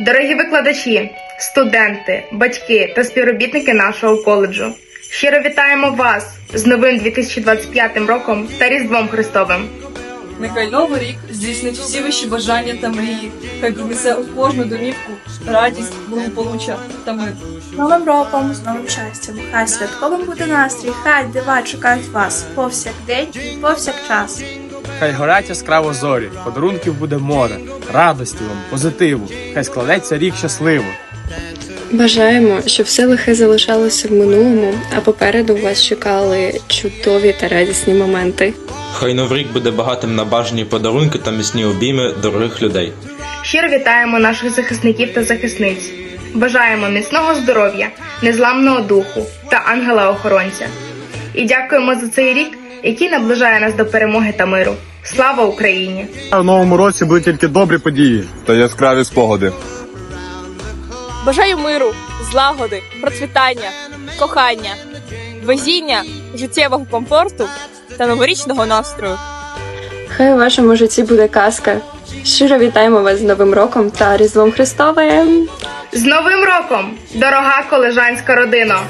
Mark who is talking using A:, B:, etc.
A: Дорогі викладачі, студенти, батьки та співробітники нашого коледжу. Щиро вітаємо вас з новим 2025 роком та Різдвом Христовим.
B: Нехай новий рік здійснить всі ваші бажання та мрії, хай принесе у кожну домівку радість, благополуччя та мир.
C: З Новим роком, з новим щастям. Хай святковим буде настрій, хай дива чекають вас повсякдень і повсякчас.
D: Хай горять яскраво зорі, подарунків буде море, радості вам, позитиву, хай складеться рік щасливо.
E: Бажаємо, щоб все лихе залишалося в минулому, а попереду вас чекали чудові та радісні моменти.
F: Хай новий рік буде багатим на бажані подарунки та міцні обійми дорогих людей.
A: Щиро вітаємо наших захисників та захисниць. Бажаємо міцного здоров'я, незламного духу та ангела-охоронця. І дякуємо за цей рік, який наближає нас до перемоги та миру. Слава Україні!
G: У новому році будуть тільки добрі події та яскраві спогади.
H: Бажаю миру, злагоди, процвітання, кохання, везіння, життєвого комфорту та новорічного настрою.
E: Хай у вашому житті буде казка. Щиро вітаємо вас з Новим роком та Різдвом Христовим!
A: З Новим роком, дорога колежанська родина!